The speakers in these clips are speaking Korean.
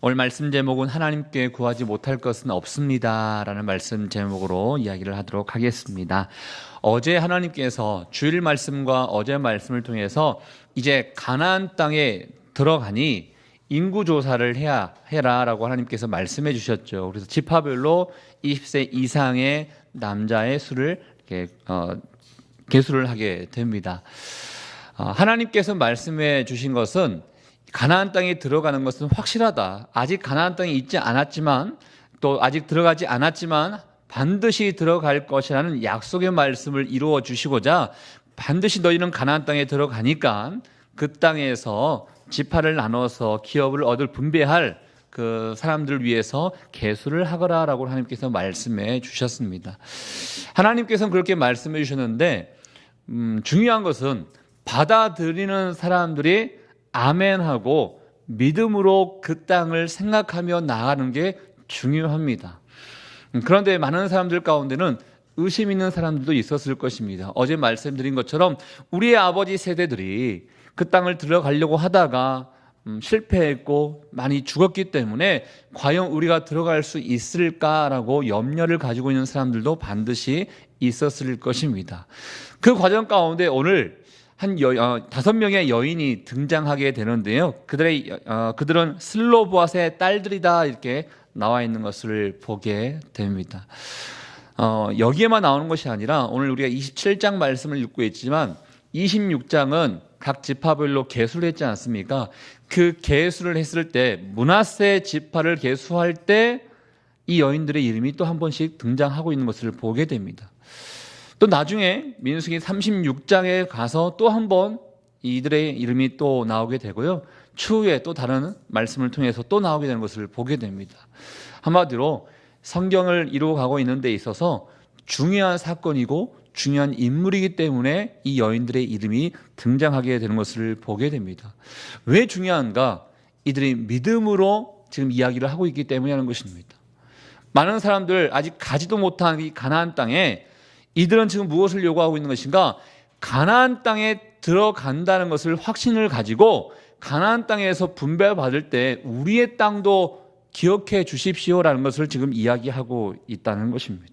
오늘 말씀 제목은 하나님께 구하지 못할 것은 없습니다 라는 말씀 제목으로 이야기를 하도록 하겠습니다. 어제 하나님께서 주일 말씀과 어제 말씀을 통해서 이제 가나안 땅에 들어가니 인구 조사를 해야 해라라고 하나님께서 말씀해 주셨죠. 그래서 지파별로 20세 이상의 남자의 수를 이렇게 어, 계수를 하게 됩니다. 어, 하나님께서 말씀해 주신 것은 가나안 땅에 들어가는 것은 확실하다. 아직 가나안 땅에 있지 않았지만 또 아직 들어가지 않았지만 반드시 들어갈 것이라는 약속의 말씀을 이루어 주시고자 반드시 너희는 가나안 땅에 들어가니까 그 땅에서 지파를 나눠서 기업을 얻을 분배할 그 사람들을 위해서 개수를 하거라라고 하나님께서 말씀해 주셨습니다. 하나님께서는 그렇게 말씀해 주셨는데 음, 중요한 것은 받아들이는 사람들이 아멘하고 믿음으로 그 땅을 생각하며 나가는 게 중요합니다. 음, 그런데 많은 사람들 가운데는 의심 있는 사람들도 있었을 것입니다. 어제 말씀드린 것처럼 우리의 아버지 세대들이 그 땅을 들어가려고 하다가 음, 실패했고 많이 죽었기 때문에 과연 우리가 들어갈 수 있을까라고 염려를 가지고 있는 사람들도 반드시 있었을 것입니다. 그 과정 가운데 오늘 한 여, 어, 다섯 명의 여인이 등장하게 되는데요. 그들의 어, 그들은 슬로보아스의 딸들이다 이렇게 나와 있는 것을 보게 됩니다. 어, 여기에만 나오는 것이 아니라 오늘 우리가 27장 말씀을 읽고 있지만 26장은 각 지파별로 개수를 했지 않습니까? 그 개수를 했을 때 문하세 지파를 개수할 때 이 여인들의 이름이 또 한 번씩 등장하고 있는 것을 보게 됩니다. 또 나중에 민수기 36장에 가서 또 한 번 이들의 이름이 또 나오게 되고요. 추후에 또 다른 말씀을 통해서 또 나오게 되는 것을 보게 됩니다. 한마디로 성경을 이루어가고 있는 데 있어서 중요한 사건이고 중요한 인물이기 때문에 이 여인들의 이름이 등장하게 되는 것을 보게 됩니다. 왜 중요한가? 이들이 믿음으로 지금 이야기를 하고 있기 때문에 하는 것입니다. 많은 사람들 아직 가지도 못한 이 가나안 땅에 이들은 지금 무엇을 요구하고 있는 것인가? 가나안 땅에 들어간다는 것을 확신을 가지고 가나안 땅에서 분배받을 때 우리의 땅도 기억해 주십시오라는 것을 지금 이야기하고 있다는 것입니다.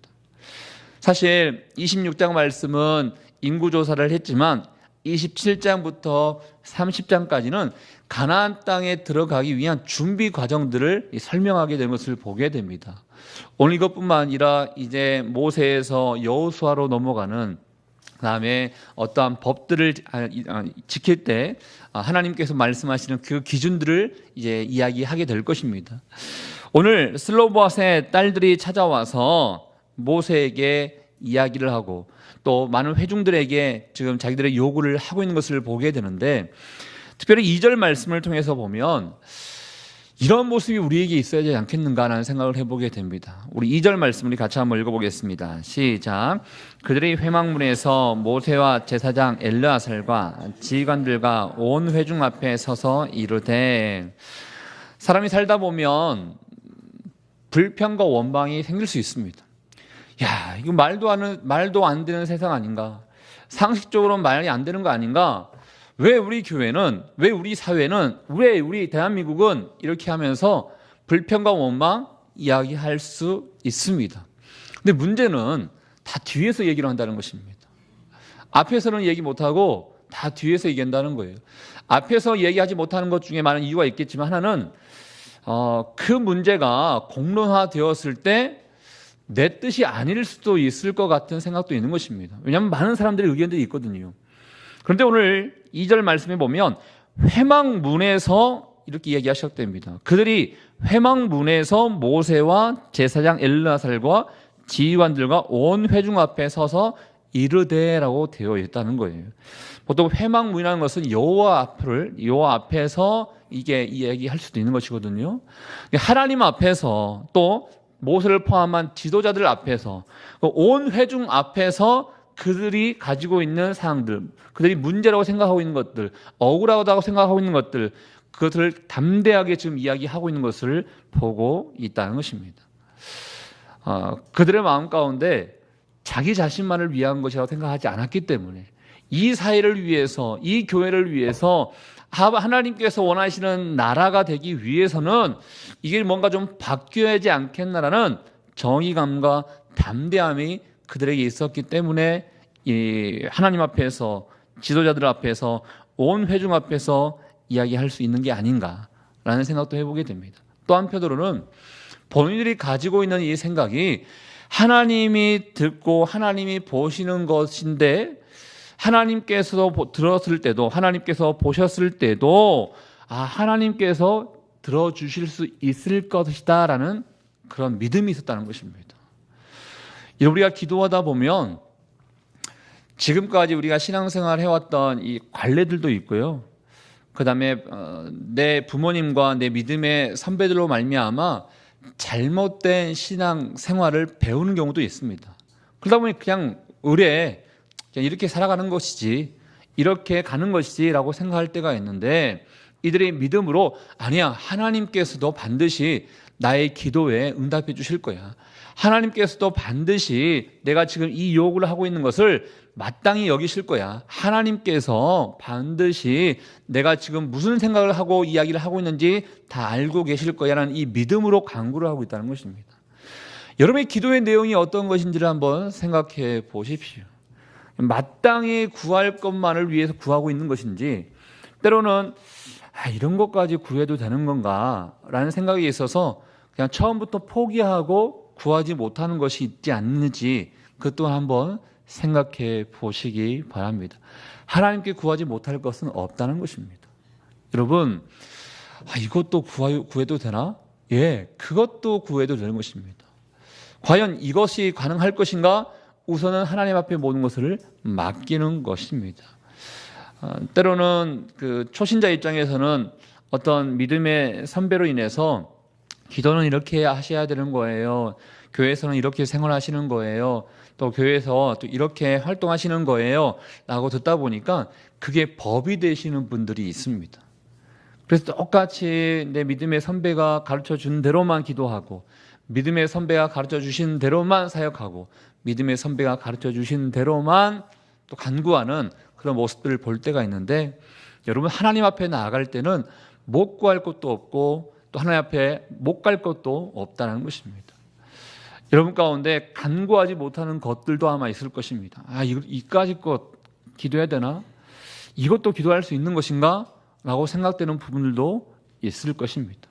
사실 26장 말씀은 인구 조사를 했지만 27장부터 30장까지는 가나안 땅에 들어가기 위한 준비 과정들을 설명하게 된 것을 보게 됩니다. 오늘 이것뿐만 아니라 이제 모세에서 여호수아로 넘어가는 그다음에 어떠한 법들을 지킬 때 하나님께서 말씀하시는 그 기준들을 이제 이야기하게 될 것입니다. 오늘 슬로보아스의 딸들이 찾아와서 모세에게 이야기를 하고 또 많은 회중들에게 지금 자기들의 요구를 하고 있는 것을 보게 되는데 특별히 2절 말씀을 통해서 보면 이런 모습이 우리에게 있어야 되지 않겠는가라는 생각을 해보게 됩니다. 우리 2절 말씀을 같이 한번 읽어보겠습니다. 시작. 그들이 회막문에서 모세와 제사장 엘르아살과 지휘관들과 온 회중 앞에 서서 이르되 사람이 살다 보면 불평과 원망이 생길 수 있습니다. 야, 이거 말도 안, 말도 안 되는 세상 아닌가? 상식적으로 말이 안 되는 거 아닌가? 왜 우리 교회는, 왜 우리 사회는, 왜 우리 대한민국은 이렇게 하면서 불평과 원망 이야기할 수 있습니다. 근데 문제는 다 뒤에서 얘기를 한다는 것입니다. 앞에서는 얘기 못하고 다 뒤에서 얘기한다는 거예요. 앞에서 얘기하지 못하는 것 중에 많은 이유가 있겠지만 하나는 어, 그 문제가 공론화 되었을 때 내 뜻이 아닐 수도 있을 것 같은 생각도 있는 것입니다. 왜냐하면 많은 사람들의 의견들이 있거든요. 그런데 오늘 2절 말씀에 보면 회망문에서 이렇게 이야기하셨답니다. 그들이 회망문에서 모세와 제사장 엘르아살과 지휘관들과 온 회중 앞에 서서 이르되라고 되어 있다는 거예요. 보통 회망문이라는 것은 여호와 앞을 여호와 앞에서 이게 이야기할 수도 있는 것이거든요. 하나님 앞에서 또 모세를 포함한 지도자들 앞에서 온 회중 앞에서 그들이 가지고 있는 사항들, 그들이 문제라고 생각하고 있는 것들, 억울하다고 생각하고 있는 것들, 그것을 담대하게 지금 이야기하고 있는 것을 보고 있다는 것입니다. 어, 그들의 마음 가운데 자기 자신만을 위한 것이라고 생각하지 않았기 때문에 이 사회를 위해서, 이 교회를 위해서 하- 하나님께서 원하시는 나라가 되기 위해서는 이게 뭔가 좀 바뀌어야지 않겠나라는 정의감과 담대함이 그들에게 있었기 때문에 이 하나님 앞에서 지도자들 앞에서 온 회중 앞에서 이야기할 수 있는 게 아닌가라는 생각도 해보게 됩니다. 또 한편으로는 본인들이 가지고 있는 이 생각이 하나님이 듣고 하나님이 보시는 것인데 하나님께서 보- 들었을 때도 하나님께서 보셨을 때도 아 하나님께서 들어주실 수 있을 것이다라는 그런 믿음이 있었다는 것입니다. 이 우리가 기도하다 보면 지금까지 우리가 신앙생활 해왔던 이 관례들도 있고요. 그 다음에 어, 내 부모님과 내 믿음의 선배들로 말미암아 잘못된 신앙 생활을 배우는 경우도 있습니다. 그러다 보니 그냥 의뢰 그냥 이렇게 살아가는 것이지 이렇게 가는 것이지라고 생각할 때가 있는데 이들의 믿음으로 아니야 하나님께서도 반드시 나의 기도에 응답해 주실 거야. 하나님께서도 반드시 내가 지금 이 요구를 하고 있는 것을 마땅히 여기실 거야. 하나님께서 반드시 내가 지금 무슨 생각을 하고 이야기를 하고 있는지 다 알고 계실 거야라는 이 믿음으로 강구를 하고 있다는 것입니다. 여러분의 기도의 내용이 어떤 것인지를 한번 생각해 보십시오. 마땅히 구할 것만을 위해서 구하고 있는 것인지 때로는 아, 이런 것까지 구해도 되는 건가라는 생각이 있어서 그냥 처음부터 포기하고 구하지 못하는 것이 있지 않는지 그것도 한번 생각해 보시기 바랍니다. 하나님께 구하지 못할 것은 없다는 것입니다. 여러분, 아, 이것도 구해도 되나? 예, 그것도 구해도 되는 것입니다. 과연 이것이 가능할 것인가? 우선은 하나님 앞에 모든 것을 맡기는 것입니다. 어, 때로는 그 초신자 입장에서는 어떤 믿음의 선배로 인해서 기도는 이렇게 하셔야 되는 거예요. 교회에서는 이렇게 생활하시는 거예요. 또 교회에서 또 이렇게 활동하시는 거예요. 라고 듣다 보니까 그게 법이 되시는 분들이 있습니다. 그래서 똑같이 내 믿음의 선배가 가르쳐 준 대로만 기도하고 믿음의 선배가 가르쳐 주신 대로만 사역하고 믿음의 선배가 가르쳐 주신 대로만 또 간구하는 그런 모습들을 볼 때가 있는데 여러분 하나님 앞에 나아갈 때는 못 구할 것도 없고 또 하나님 앞에 못 갈 것도 없다는 것입니다. 여러분 가운데 간구하지 못하는 것들도 아마 있을 것입니다. 아, 이- 이까지 것 기도해야 되나? 이것도 기도할 수 있는 것인가? 라고 생각되는 부분들도 있을 것입니다.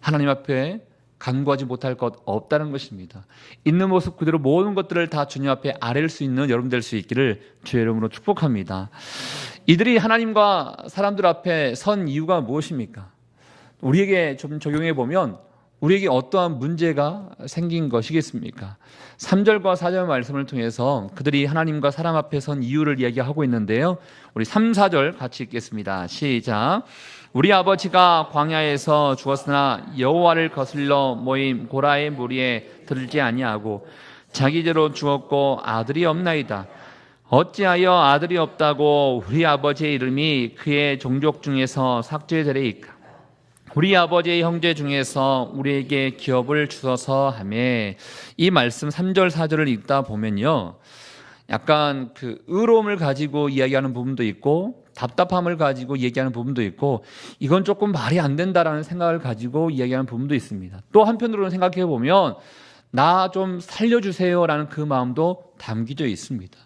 하나님 앞에 간구하지 못할 것 없다는 것입니다. 있는 모습 그대로 모든 것들을 다 주님 앞에 아뢰일 수 있는 여러분 될 수 있기를 주의 이름으로 축복합니다. 이들이 하나님과 사람들 앞에 선 이유가 무엇입니까? 우리에게 좀 적용해 보면 우리에게 어떠한 문제가 생긴 것이겠습니까? 3절과 4절 말씀을 통해서 그들이 하나님과 사람 앞에 선 이유를 이야기하고 있는데요. 우리 3, 4절 같이 읽겠습니다. 시작. 우리 아버지가 광야에서 죽었으나 여호와를 거슬러 모임 고라의 무리에 들지 아니하고 자기대로 죽었고 아들이 없나이다. 어찌하여 아들이 없다고 우리 아버지의 이름이 그의 종족 중에서 삭제되리이까? 우리 아버지의 형제 중에서 우리에게 기업을 주셔서 하매 이 말씀 3절 4절을 읽다 보면요. 약간 그 의로움을 가지고 이야기하는 부분도 있고 답답함을 가지고 얘기하는 부분도 있고 이건 조금 말이 안 된다라는 생각을 가지고 이야기하는 부분도 있습니다. 또 한편으로는 생각해 보면 나 좀 살려주세요라는 그 마음도 담겨져 있습니다.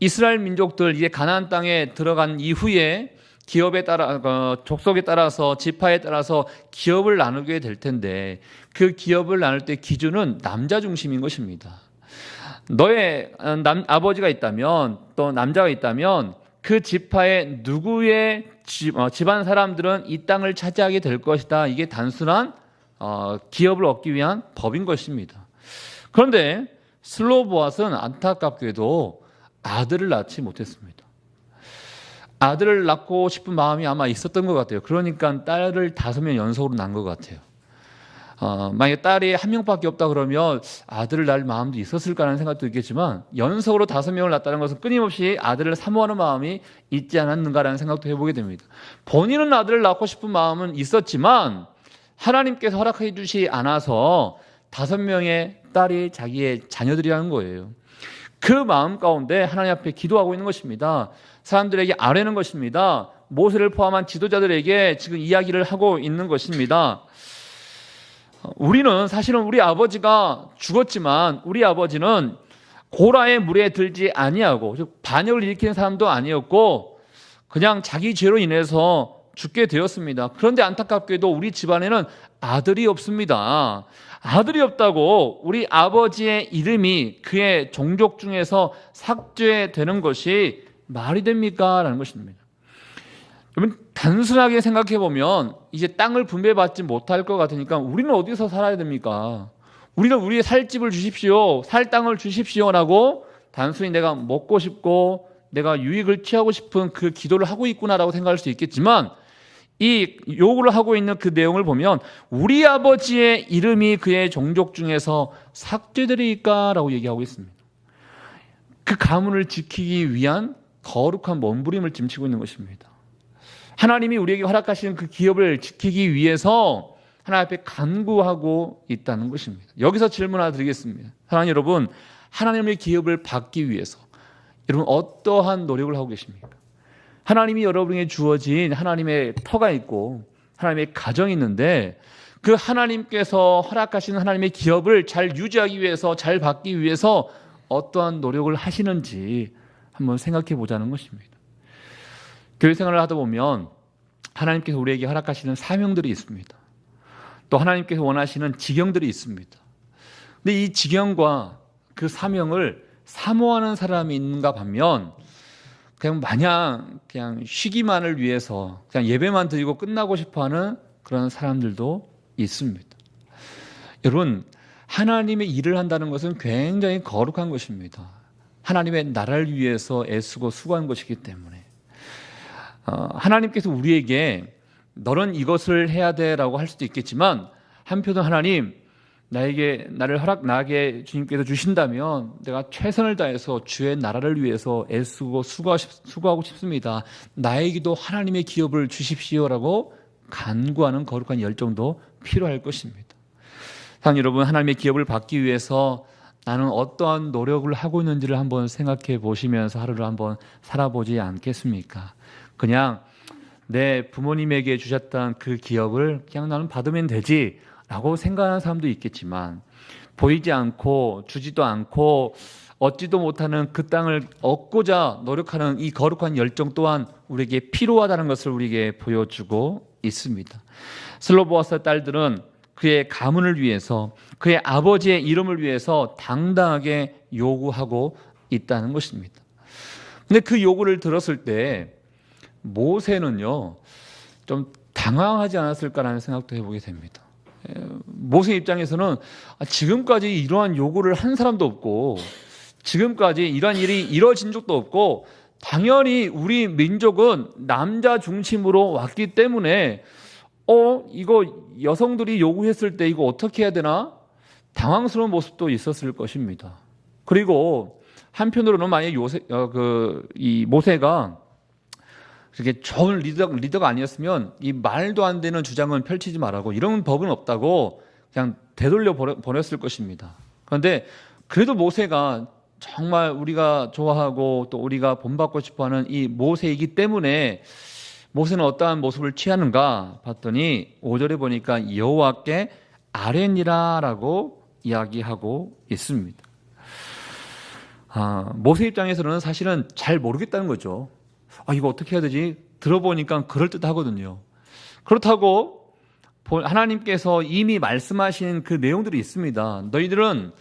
이스라엘 민족들 이제 가나안 땅에 들어간 이후에 기업에 따라 어, 족속에 따라서 지파에 따라서 기업을 나누게 될 텐데 그 기업을 나눌 때 기준은 남자 중심인 것입니다. 너의 어, 남, 아버지가 있다면 또 남자가 있다면 그 지파의 누구의 집, 어, 집안 사람들은 이 땅을 차지하게 될 것이다. 이게 단순한 어, 기업을 얻기 위한 법인 것입니다. 그런데 슬로보아스는 안타깝게도 아들을 낳지 못했습니다. 아들을 낳고 싶은 마음이 아마 있었던 것 같아요. 그러니까 딸을 다섯 명 연속으로 낳은 것 같아요. 어, 만약에 딸이 한 명밖에 없다 그러면 아들을 낳을 마음도 있었을까라는 생각도 있겠지만 연속으로 다섯 명을 낳았다는 것은 끊임없이 아들을 사모하는 마음이 있지 않았는가라는 생각도 해보게 됩니다. 본인은 아들을 낳고 싶은 마음은 있었지만 하나님께서 허락해 주시 않아서 다섯 명의 딸이 자기의 자녀들이라는 거예요. 그 마음 가운데 하나님 앞에 기도하고 있는 것입니다. 사람들에게 아뢰는 것입니다. 모세를 포함한 지도자들에게 지금 이야기를 하고 있는 것입니다. 어, 우리는 사실은 우리 아버지가 죽었지만 우리 아버지는 고라의 물에 들지 아니하고 즉 반역을 일으키는 사람도 아니었고 그냥 자기 죄로 인해서 죽게 되었습니다. 그런데 안타깝게도 우리 집안에는 아들이 없습니다. 아들이 없다고 우리 아버지의 이름이 그의 종족 중에서 삭제되는 것이 말이 됩니까? 라는 것입니다. 여러분, 단순하게 생각해 보면 이제 땅을 분배받지 못할 것 같으니까 우리는 어디서 살아야 됩니까? 우리는 우리의 살 집을 주십시오. 살 땅을 주십시오라고 단순히 내가 먹고 싶고 내가 유익을 취하고 싶은 그 기도를 하고 있구나라고 생각할 수 있겠지만 이 요구를 하고 있는 그 내용을 보면 우리 아버지의 이름이 그의 종족 중에서 삭제되리까라고 얘기하고 있습니다. 그 가문을 지키기 위한 거룩한 몸부림을 짐치고 있는 것입니다. 하나님이 우리에게 허락하시는 그 기업을 지키기 위해서 하나님 앞에 간구하고 있다는 것입니다. 여기서 질문 하나 드리겠습니다. 사랑하는 여러분, 하나님의 기업을 받기 위해서 여러분 어떠한 노력을 하고 계십니까? 하나님이 여러분에게 주어진 하나님의 터가 있고 하나님의 가정이 있는데 그 하나님께서 허락하신 하나님의 기업을 잘 유지하기 위해서 잘 받기 위해서 어떠한 노력을 하시는지 한번 생각해 보자는 것입니다. 교회 생활을 하다 보면 하나님께서 우리에게 허락하시는 사명들이 있습니다. 또 하나님께서 원하시는 지경들이 있습니다. 근데 이 지경과 그 사명을 사모하는 사람이 있는가 반면 그냥 마냥 그냥 쉬기만을 위해서 그냥 예배만 드리고 끝나고 싶어 하는 그런 사람들도 있습니다. 여러분 하나님의 일을 한다는 것은 굉장히 거룩한 것입니다. 하나님의 나라를 위해서 애쓰고 수고한 것이기 때문에 어, 하나님께서 우리에게 너는 이것을 해야 돼라고 할 수도 있겠지만 한편으로 하나님 나에게 나를 허락 나게 주님께서 주신다면 내가 최선을 다해서 주의 나라를 위해서 애쓰고 수고하고 싶습니다. 나에게도 하나님의 기업을 주십시오라고 간구하는 거룩한 열정도 필요할 것입니다. 상 여러분 하나님의 기업을 받기 위해서 나는 어떠한 노력을 하고 있는지를 한번 생각해 보시면서 하루를 한번 살아보지 않겠습니까? 그냥 내 부모님에게 주셨던 그 기업을 그냥 나는 받으면 되지 라고 생각하는 사람도 있겠지만 보이지 않고 주지도 않고 얻지도 못하는 그 땅을 얻고자 노력하는 이 거룩한 열정 또한 우리에게 필요하다는 것을 우리에게 보여주고 있습니다. 슬로보아스 딸들은 그의 가문을 위해서 그의 아버지의 이름을 위해서 당당하게 요구하고 있다는 것입니다. 근데 그 요구를 들었을 때 모세는요 좀 당황하지 않았을까라는 생각도 해보게 됩니다. 예, 모세 입장에서는 아, 지금까지 이러한 요구를 한 사람도 없고 지금까지 이러한 일이 이뤄진 적도 없고 당연히 우리 민족은 남자 중심으로 왔기 때문에 어 이거 여성들이 요구했을 때 이거 어떻게 해야 되나 당황스러운 모습도 있었을 것입니다. 그리고 한편으로는 만약 요새 어, 그 이 모세가 그렇게 좋은 리더, 리더가 아니었으면 이 말도 안 되는 주장은 펼치지 말라고 이런 법은 없다고 그냥 되돌려 보냈을 것입니다. 그런데 그래도 모세가 정말 우리가 좋아하고 또 우리가 본받고 싶어 하는 이 모세이기 때문에 모세는 어떠한 모습을 취하는가 봤더니 5절에 보니까 여호와께 아뢰니라라고 이야기하고 있습니다. 아, 모세 입장에서는 사실은 잘 모르겠다는 거죠. 아, 이거 어떻게 해야 되지? 들어보니까 그럴듯 하거든요. 그렇다고 하나님께서 이미 말씀하신 그 내용들이 있습니다. 너희들은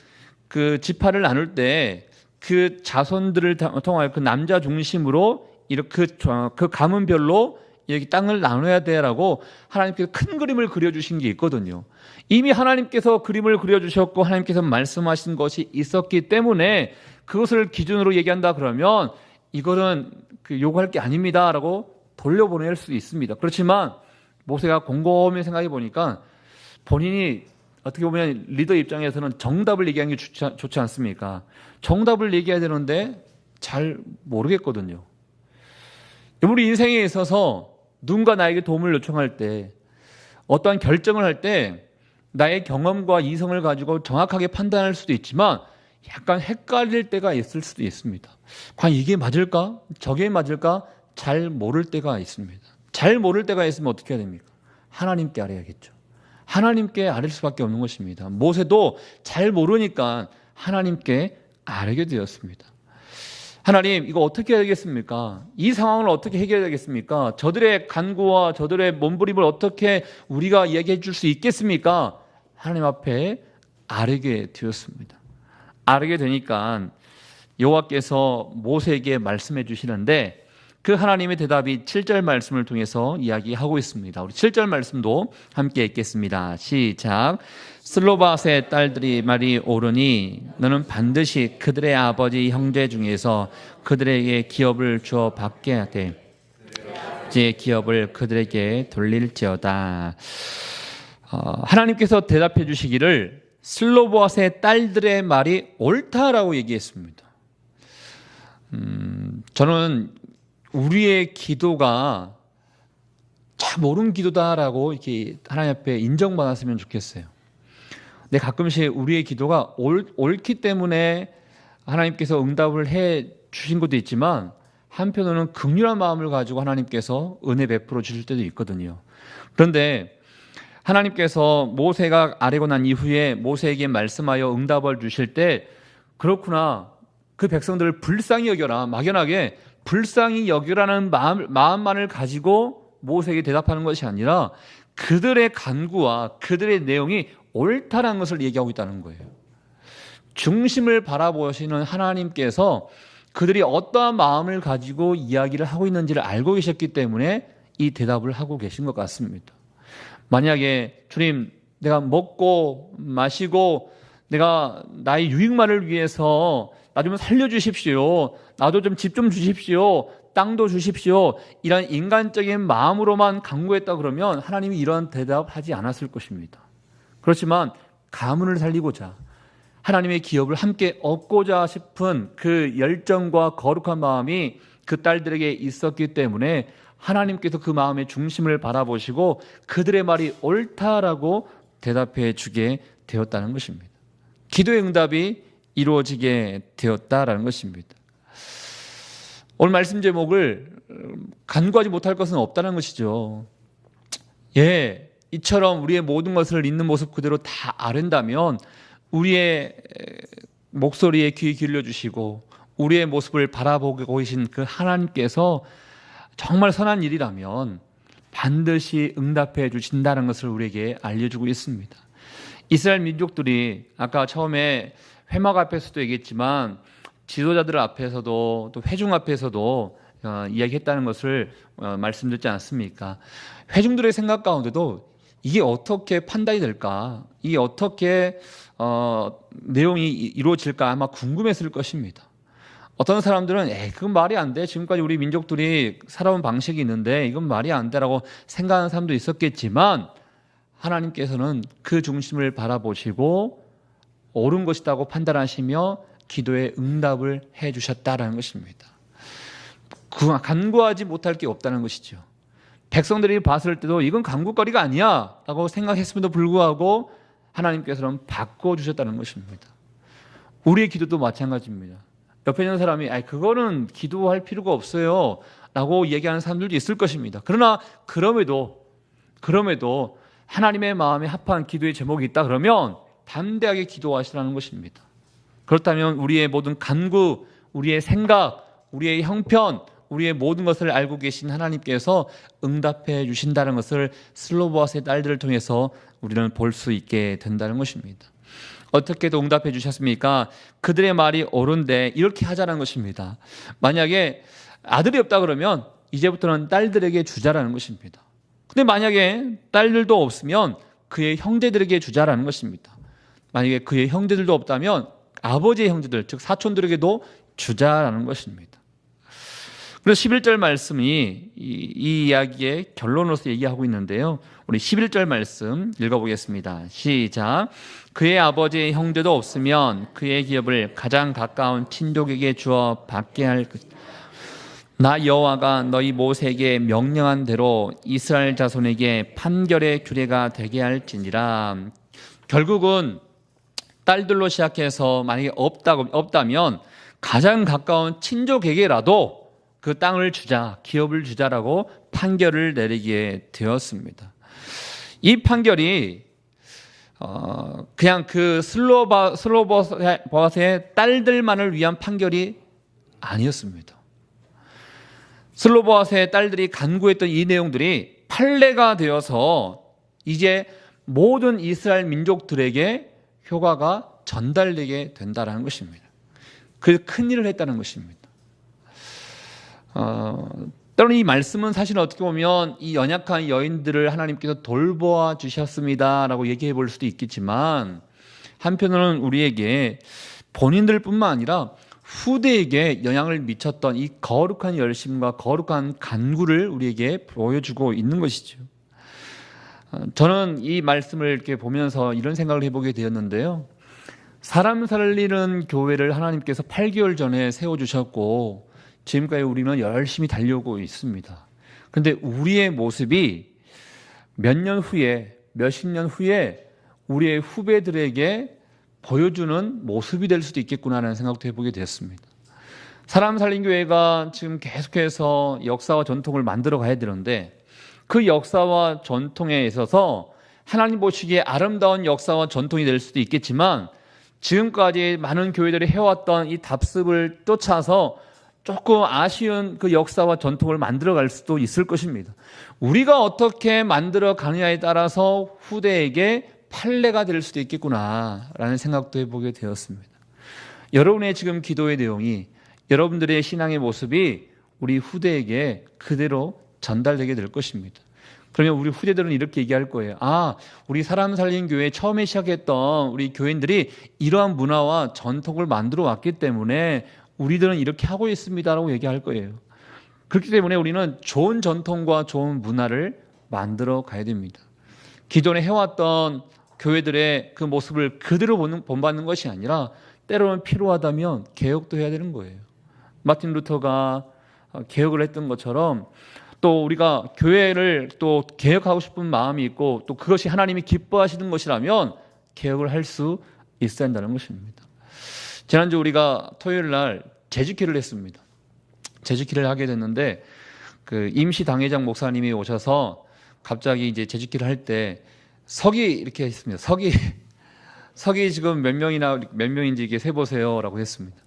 그 지파를 나눌 때 그 자손들을 통하여 그 남자 중심으로 이렇게 그, 그 가문별로 여기 땅을 나눠야 돼라고 하나님께서 큰 그림을 그려주신 게 있거든요. 이미 하나님께서 그림을 그려주셨고 하나님께서 말씀하신 것이 있었기 때문에 그것을 기준으로 얘기한다 그러면 이거는 그 요구할 게 아닙니다라고 돌려보낼 수 있습니다. 그렇지만 모세가 곰곰이 생각해 보니까 본인이 어떻게 보면 리더 입장에서는 정답을 얘기하는 게 좋지, 좋지 않습니까? 정답을 얘기해야 되는데 잘 모르겠거든요. 우리 인생에 있어서 누군가 나에게 도움을 요청할 때 어떠한 결정을 할 때 나의 경험과 이성을 가지고 정확하게 판단할 수도 있지만 약간 헷갈릴 때가 있을 수도 있습니다. 과연 이게 맞을까? 저게 맞을까? 잘 모를 때가 있습니다. 잘 모를 때가 있으면 어떻게 해야 됩니까? 하나님께 알아야겠죠. 하나님께 아릴 수밖에 없는 것입니다. 모세도 잘 모르니까 하나님께 아뢰게 되었습니다. 하나님, 이거 어떻게 해야 되겠습니까? 이 상황을 어떻게 해결해야 되겠습니까? 저들의 간구와 저들의 몸부림을 어떻게 우리가 이야기해 줄 수 있겠습니까? 하나님 앞에 아뢰게 되었습니다. 아뢰게 되니까 여호와께서 모세에게 말씀해 주시는데 그 하나님의 대답이 7절 말씀을 통해서 이야기하고 있습니다. 우리 7절 말씀도 함께 읽겠습니다. 시작. 슬로바스의 딸들이 말이 오르니 너는 반드시 그들의 아버지 형제 중에서 그들에게 기업을 주어 받게 하되 제 기업을 그들에게 돌릴지어다. 어, 하나님께서 대답해 주시기를 슬로보아스의 딸들의 말이 옳다라고 얘기했습니다. 음, 저는 우리의 기도가 참 옳은 기도다라고 이렇게 하나님 앞에 인정받았으면 좋겠어요. 근데 가끔씩 우리의 기도가 옳, 옳기 때문에 하나님께서 응답을 해 주신 것도 있지만 한편으로는 극률한 마음을 가지고 하나님께서 은혜 베풀어 주실 때도 있거든요. 그런데 하나님께서 모세가 아뢰고 난 이후에 모세에게 말씀하여 응답을 주실 때 그렇구나 그 백성들을 불쌍히 여겨라 막연하게 불쌍히 여겨라는 마음, 마음만을 가지고 모세에게 대답하는 것이 아니라 그들의 간구와 그들의 내용이 옳다는 것을 얘기하고 있다는 거예요. 중심을 바라보시는 하나님께서 그들이 어떠한 마음을 가지고 이야기를 하고 있는지를 알고 계셨기 때문에 이 대답을 하고 계신 것 같습니다. 만약에 주님 내가 먹고 마시고 내가 나의 유익만을 위해서 나 좀 살려주십시오. 나도 좀집좀 주십시오. 땅도 주십시오. 이런 인간적인 마음으로만 강구했다 그러면 하나님이 이런 대답하지 않았을 것입니다. 그렇지만 가문을 살리고자 하나님의 기업을 함께 얻고자 싶은 그 열정과 거룩한 마음이 그 딸들에게 있었기 때문에 하나님께서 그 마음의 중심을 바라보시고 그들의 말이 옳다라고 대답해 주게 되었다는 것입니다. 기도의 응답이 이루어지게 되었다라는 것입니다. 오늘 말씀 제목을 간구하지 못할 것은 없다는 것이죠. 예, 이처럼 우리의 모든 것을 있는 모습 그대로 다 아른다면 우리의 목소리에 귀 기울여 주시고 우리의 모습을 바라보고 계신 그 하나님께서 정말 선한 일이라면 반드시 응답해 주신다는 것을 우리에게 알려주고 있습니다. 이스라엘 민족들이 아까 처음에 회막 앞에서도 얘기했지만 지도자들 앞에서도 또 회중 앞에서도 어, 이야기했다는 것을 어, 말씀드렸지 않습니까? 회중들의 생각 가운데도 이게 어떻게 판단이 될까? 이게 어떻게 어, 내용이 이루어질까 아마 궁금했을 것입니다. 어떤 사람들은 에이 그건 말이 안 돼. 지금까지 우리 민족들이 살아온 방식이 있는데 이건 말이 안 돼라고 생각하는 사람도 있었겠지만 하나님께서는 그 중심을 바라보시고 옳은 것이라고 판단하시며 기도에 응답을 해 주셨다라는 것입니다. 간구하지 못할 게 없다는 것이죠. 백성들이 봤을 때도 이건 간구거리가 아니야라고 생각했음에도 불구하고 하나님께서는 바꿔 주셨다는 것입니다. 우리의 기도도 마찬가지입니다. 옆에 있는 사람이 아 그거는 기도할 필요가 없어요라고 얘기하는 사람들도 있을 것입니다. 그러나 그럼에도 그럼에도 하나님의 마음에 합한 기도의 제목이 있다 그러면 담대하게 기도하시라는 것입니다. 그렇다면 우리의 모든 간구, 우리의 생각, 우리의 형편, 우리의 모든 것을 알고 계신 하나님께서 응답해 주신다는 것을 슬로보아스의 딸들을 통해서 우리는 볼 수 있게 된다는 것입니다. 어떻게도 응답해 주셨습니까? 그들의 말이 옳은데 이렇게 하자는 것입니다. 만약에 아들이 없다 그러면 이제부터는 딸들에게 주자라는 것입니다. 근데 만약에 딸들도 없으면 그의 형제들에게 주자라는 것입니다. 만약에 그의 형제들도 없다면 아버지의 형제들, 즉 사촌들에게도 주자라는 것입니다. 그래서 11절 말씀이 이, 이 이야기의 결론으로서 얘기하고 있는데요. 우리 11절 말씀 읽어보겠습니다. 시작. 그의 아버지의 형제도 없으면 그의 기업을 가장 가까운 친족에게 주어 받게 할 것. 나 여호와가 너희 모세에게 명령한 대로 이스라엘 자손에게 판결의 규례가 되게 할지니라. 결국은 딸들로 시작해서 만약에 없다 없다면 가장 가까운 친족에게라도 그 땅을 주자, 기업을 주자라고 판결을 내리게 되었습니다. 이 판결이 어, 그냥 그 슬로바 슬로버스의 딸들만을 위한 판결이 아니었습니다. 슬로버스의 딸들이 간구했던 이 내용들이 판례가 되어서 이제 모든 이스라엘 민족들에게 효과가 전달되게 된다라는 것입니다. 그큰 일을 했다는 것입니다. 어, 때로는 이 말씀은 사실 어떻게 보면 이 연약한 여인들을 하나님께서 돌보아 주셨습니다라고 얘기해 볼 수도 있겠지만 한편으로는 우리에게 본인들뿐만 아니라 후대에게 영향을 미쳤던 이 거룩한 열심과 거룩한 간구를 우리에게 보여주고 있는 것이죠. 어, 저는 이 말씀을 이렇게 보면서 이런 생각을 해보게 되었는데요. 사람 살리는 교회를 하나님께서 8개월 전에 세워주셨고, 지금까지 우리는 열심히 달려오고 있습니다. 근데 우리의 모습이 몇 년 후에, 몇십 년 후에 우리의 후배들에게 보여주는 모습이 될 수도 있겠구나라는 생각도 해보게 되었습니다. 사람 살린 교회가 지금 계속해서 역사와 전통을 만들어 가야 되는데 그 역사와 전통에 있어서 하나님 보시기에 아름다운 역사와 전통이 될 수도 있겠지만 지금까지 많은 교회들이 해왔던 이 답습을 쫓아서 조금 아쉬운 그 역사와 전통을 만들어 갈 수도 있을 것입니다. 우리가 어떻게 만들어 가느냐에 따라서 후대에게 판례가 될 수도 있겠구나라는 생각도 해보게 되었습니다. 여러분의 지금 기도의 내용이 여러분들의 신앙의 모습이 우리 후대에게 그대로 전달되게 될 것입니다. 그러면 우리 후대들은 이렇게 얘기할 거예요. 아, 우리 사람 살린 교회 처음에 시작했던 우리 교인들이 이러한 문화와 전통을 만들어 왔기 때문에 우리들은 이렇게 하고 있습니다라고 얘기할 거예요. 그렇기 때문에 우리는 좋은 전통과 좋은 문화를 만들어 가야 됩니다. 기존에 해왔던 교회들의 그 모습을 그대로 본받는 것이 아니라 때로는 필요하다면 개혁도 해야 되는 거예요. 마틴 루터가 개혁을 했던 것처럼 또 우리가 교회를 또 개혁하고 싶은 마음이 있고 또 그것이 하나님이 기뻐하시는 것이라면 개혁을 할 수 있어야 한다는 것입니다. 지난주 우리가 토요일 날 제주키를 했습니다. 제주키를 하게 됐는데 그 임시 당회장 목사님이 오셔서 갑자기 이제 제주키를 할 때 석이 이렇게 했습니다. 석이 석이 지금 몇 명이나 몇 명인지 이게 세 보세요라고 했습니다.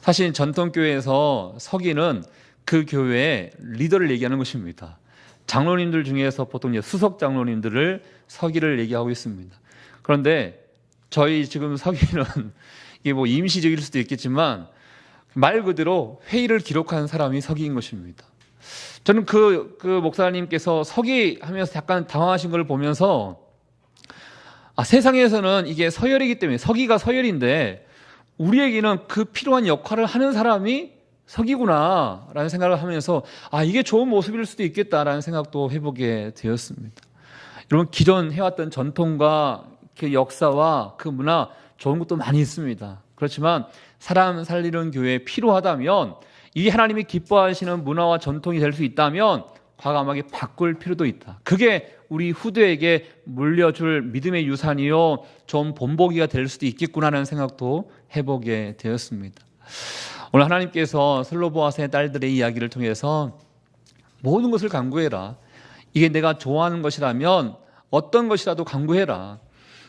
사실 전통교회에서 서기는 그 교회의 리더를 얘기하는 것입니다. 장로님들 중에서 보통 수석 장로님들을 서기를 얘기하고 있습니다. 그런데 저희 지금 서기는 이게 뭐 임시적일 수도 있겠지만 말 그대로 회의를 기록하는 사람이 서기인 것입니다. 저는 그, 그 목사님께서 서기 하면서 약간 당황하신 걸 보면서 아, 세상에서는 이게 서열이기 때문에 서기가 서열인데 우리에게는 그 필요한 역할을 하는 사람이 석이구나라는 생각을 하면서 아 이게 좋은 모습일 수도 있겠다라는 생각도 해보게 되었습니다. 여러분 기존 해왔던 전통과 그 역사와 그 문화 좋은 것도 많이 있습니다. 그렇지만 사람 살리는 교회에 필요하다면 이 하나님이 기뻐하시는 문화와 전통이 될 수 있다면 과감하게 바꿀 필요도 있다. 그게 우리 후대에게 물려줄 믿음의 유산이요, 좀 본보기가 될 수도 있겠구나라는 생각도 해보게 되었습니다. 오늘 하나님께서 슬로보아스의 딸들의 이야기를 통해서 모든 것을 강구해라. 이게 내가 좋아하는 것이라면 어떤 것이라도 강구해라.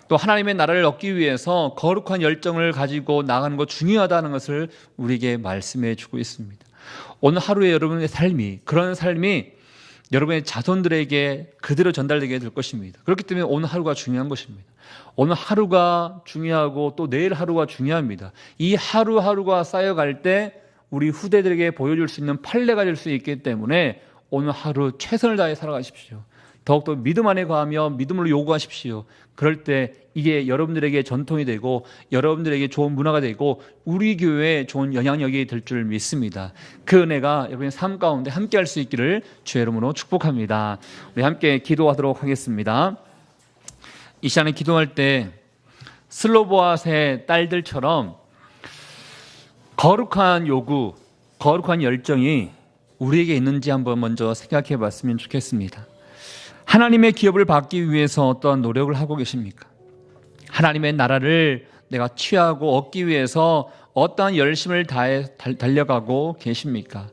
또 하나님의 나라를 얻기 위해서 거룩한 열정을 가지고 나가는 것 중요하다는 것을 우리에게 말씀해 주고 있습니다. 오늘 하루의 여러분의 삶이 그런 삶이 여러분의 자손들에게 그대로 전달되게 될 것입니다. 그렇기 때문에 오늘 하루가 중요한 것입니다. 오늘 하루가 중요하고 또 내일 하루가 중요합니다. 이 하루하루가 쌓여갈 때 우리 후대들에게 보여줄 수 있는 판례가 될 수 있기 때문에 오늘 하루 최선을 다해 살아가십시오. 더욱더 믿음 안에 거하며 믿음으로 요구하십시오. 그럴 때 이게 여러분들에게 전통이 되고 여러분들에게 좋은 문화가 되고 우리 교회에 좋은 영향력이 될 줄 믿습니다. 그 은혜가 여러분의 삶 가운데 함께 할 수 있기를 주의 이름으로 축복합니다. 우리 함께 기도하도록 하겠습니다. 이 시간에 기도할 때 슬로보아스의 딸들처럼 거룩한 요구, 거룩한 열정이 우리에게 있는지 한번 먼저 생각해 봤으면 좋겠습니다. 하나님의 기업을 받기 위해서 어떠한 노력을 하고 계십니까? 하나님의 나라를 내가 취하고 얻기 위해서 어떠한 열심을 다해 달려가고 계십니까?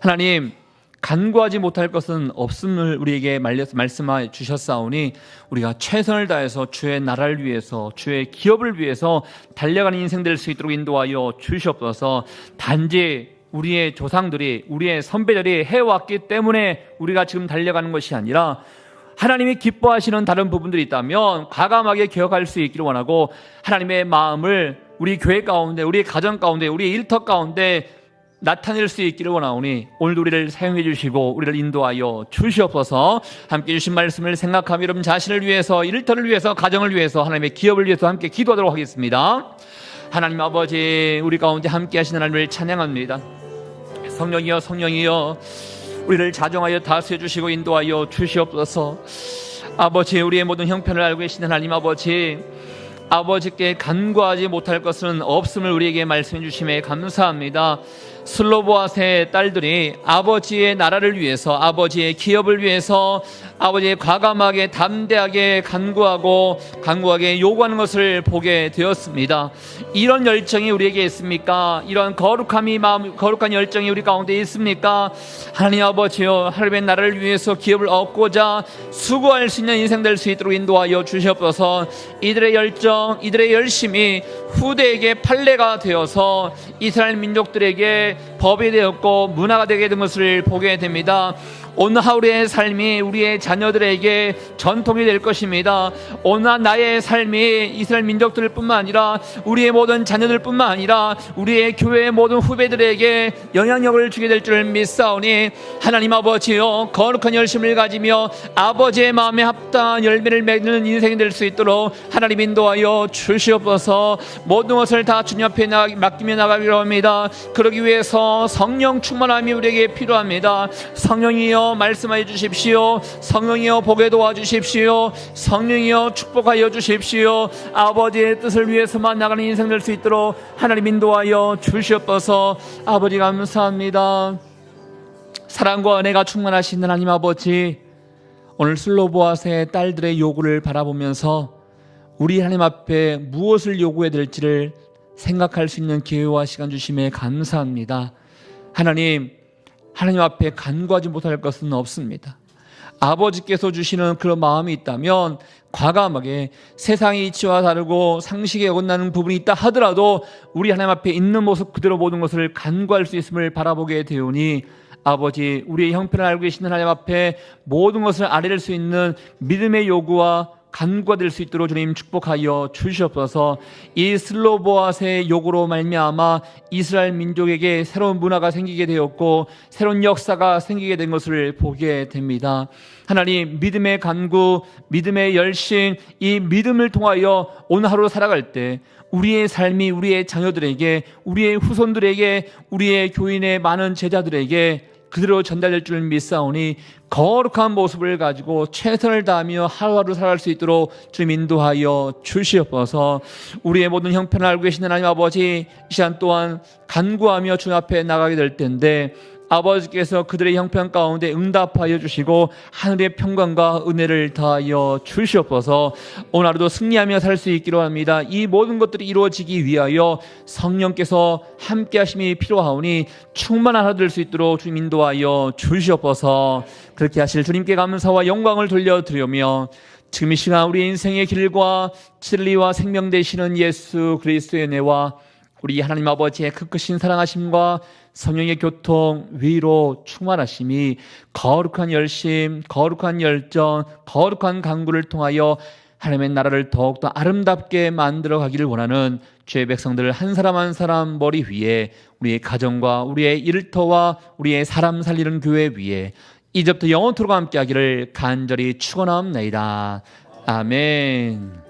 하나님 간구하지 못할 것은 없음을 우리에게 말씀해 주셨사오니 우리가 최선을 다해서 주의 나라를 위해서 주의 기업을 위해서 달려가는 인생 될 수 있도록 인도하여 주시옵소서 단지 우리의 조상들이 우리의 선배들이 해왔기 때문에 우리가 지금 달려가는 것이 아니라 하나님이 기뻐하시는 다른 부분들이 있다면 과감하게 기억할 수 있기를 원하고 하나님의 마음을 우리 교회 가운데 우리 가정 가운데 우리 일터 가운데 나타낼 수 있기를 원하오니 오늘도 우리를 사용해 주시고 우리를 인도하여 주시옵소서. 함께 주신 말씀을 생각하며 여러분 자신을 위해서 일터를 위해서 가정을 위해서 하나님의 기업을 위해서 함께 기도하도록 하겠습니다. 하나님 아버지 우리 가운데 함께 하시는 하나님을 찬양합니다. 성령이여 성령이여 우리를 자정하여 다스려 주시고 인도하여 주시옵소서 아버지 우리의 모든 형편을 알고 계시는 하나님 아버지 아버지께 간구하지 못할 것은 없음을 우리에게 말씀해 주심에 감사합니다. 슬로보아스의 딸들이 아버지의 나라를 위해서 아버지의 기업을 위해서 아버지의 과감하게 담대하게 간구하고 간구하게 요구하는 것을 보게 되었습니다. 이런 열정이 우리에게 있습니까? 이런 거룩함이 마음 거룩한 열정이 우리 가운데 있습니까? 하나님 아버지여 하나님의 나라를 위해서 기업을 얻고자 수고할 수 있는 인생 될 수 있도록 인도하여 주시옵소서. 이들의 열정, 이들의 열심이 후대에게 판례가 되어서 이스라엘 민족들에게 법이 되었고 문화가 되게 된 것을 보게 됩니다. 오늘 하루의 삶이 우리의 자녀들에게 전통이 될 것입니다. 오늘 나의 삶이 이스라엘 민족들 뿐만 아니라 우리의 모든 자녀들 뿐만 아니라 우리의 교회의 모든 후배들에게 영향력을 주게 될 줄 믿사오니 하나님 아버지여 거룩한 열심을 가지며 아버지의 마음에 합당한 열매를 맺는 인생이 될 수 있도록 하나님 인도하여 주시옵소서 모든 것을 다 주님 앞에 나- 맡기며 나가기로 합니다. 그러기 위해서 성령 충만함이 우리에게 필요합니다. 성령이여 말씀하여 주십시오. 성령이여 보게 도와주십시오. 성령이여 축복하여 주십시오. 아버지의 뜻을 위해서만 나가는 인생 될 수 있도록 하나님 인도하여 주시옵소서. 아버지 감사합니다. 사랑과 은혜가 충만하신 하나님 아버지 오늘 슬로보아스의 딸들의 요구를 바라보면서 우리 하나님 앞에 무엇을 요구해야 될지를 생각할 수 있는 기회와 시간 주심에 감사합니다. 하나님, 하나님 앞에 간구하지 못할 것은 없습니다. 아버지께서 주시는 그런 마음이 있다면 과감하게 세상의 이치와 다르고 상식에 어긋나는 부분이 있다 하더라도 우리 하나님 앞에 있는 모습 그대로 모든 것을 간구할 수 있음을 바라보게 되오니 아버지 우리의 형편을 알고 계시는 하나님 앞에 모든 것을 아뢰를 수 있는 믿음의 요구와 간구가 될수 있도록 주님 축복하여 주시옵소서. 이 슬로보아스의 요구로 말미암아 이스라엘 민족에게 새로운 문화가 생기게 되었고 새로운 역사가 생기게 된 것을 보게 됩니다. 하나님 믿음의 간구, 믿음의 열심, 이 믿음을 통하여 오늘 하루 살아갈 때 우리의 삶이 우리의 자녀들에게, 우리의 후손들에게, 우리의 교인의 많은 제자들에게 그대로 전달될 줄 믿사오니 거룩한 모습을 가지고 최선을 다하며 하루하루 살아갈 수 있도록 주님 인도하여 주시옵소서. 우리의 모든 형편을 알고 계시는 하나님 아버지 이 시간 또한 간구하며 주 앞에 나가게 될 텐데 아버지께서 그들의 형편 가운데 응답하여 주시고 하늘의 평강과 은혜를 다하여 주시옵소서. 오늘 하루도 승리하며 살 수 있기로 합니다. 이 모든 것들이 이루어지기 위하여 성령께서 함께 하심이 필요하오니 충만한 하루 될 수 있도록 주님 인도하여 주시옵소서. 그렇게 하실 주님께 감사와 영광을 돌려드리며 지금 이 시간 우리 인생의 길과 진리와 생명 되시는 예수 그리스도의 은혜와 우리 하나님 아버지의 그 크크신 사랑하심과 성령의 교통, 위로, 충만하심이 거룩한 열심, 거룩한 열정, 거룩한 강구를 통하여 하나님의 나라를 더욱더 아름답게 만들어 가기를 원하는 죄의 백성들 한 사람 한 사람 머리 위에 우리의 가정과 우리의 일터와 우리의 사람 살리는 교회 위에 이제부터 영원토록 함께 하기를 간절히 축원하옵나이다. 아멘.